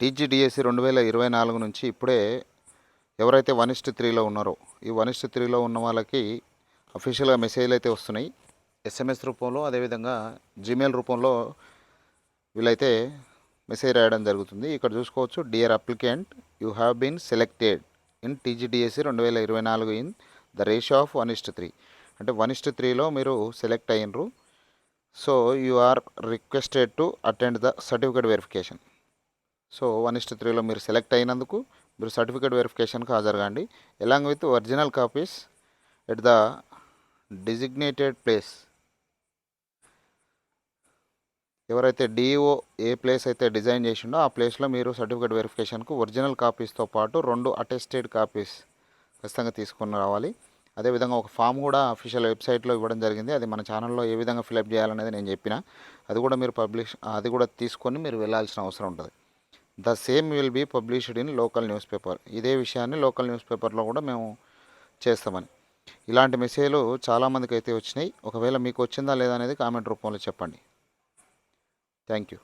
TGDSC రెండు వేల ఇరవై నాలుగు నుంచి ఇప్పుడే ఎవరైతే వన్ ఇస్ట్ త్రీలో ఉన్నారో ఈ వన్ ఇస్ట్ త్రీలో ఉన్న వాళ్ళకి అఫీషియల్గా మెసేజ్లు అయితే వస్తున్నాయి. ఎస్ఎంఎస్ రూపంలో అదేవిధంగా జీమెయిల్ రూపంలో వీళ్ళైతే మెసేజ్ రాయడం జరుగుతుంది. ఇక్కడ చూసుకోవచ్చు dear applicant you have been selected in TGDSC రెండు వేల ఇరవై నాలుగు in the ratio of one is to three. అంటే వన్ ఇస్ట్ త్రీలో మీరు select అయినరు. So you are requested to attend the certificate verification so one is to త్రీలో మీరు select అయినందుకు మీరు సర్టిఫికేట్ వెరిఫికేషన్కి హాజరుగాండి. Along with original copies at the designated place. ఎవరైతే DO A place అయితే డిజైన్ చేసిండో ఆ ప్లేస్లో మీరు సర్టిఫికేట్ వెరిఫికేషన్కు ఒరిజినల్ కాపీస్తో పాటు రెండు అటెస్టెడ్ కాపీస్ ఖచ్చితంగా తీసుకుని రావాలి. అదేవిధంగా ఒక ఫామ్ కూడా అఫీషియల్ వెబ్సైట్లో ఇవ్వడం జరిగింది. అది మన ఛానల్లో ఏ విధంగా ఫిలప్ చేయాలనేది నేను చెప్పిన. అది కూడా మీరు పబ్లిష్ అది కూడా తీసుకొని మీరు వెళ్ళాల్సిన అవసరం ఉంటుంది. The same will be published in local newspaper ఇదే విషయాన్ని లోకల్ న్యూస్ పేపర్లో కూడా మేము చేస్తామని. ఇలాంటి మెసేజ్లు చాలామందికి అయితే వచ్చినాయి. ఒకవేళ మీకు వచ్చిందా లేదా అనేది కామెంట్ రూపంలో చెప్పండి. Thank you.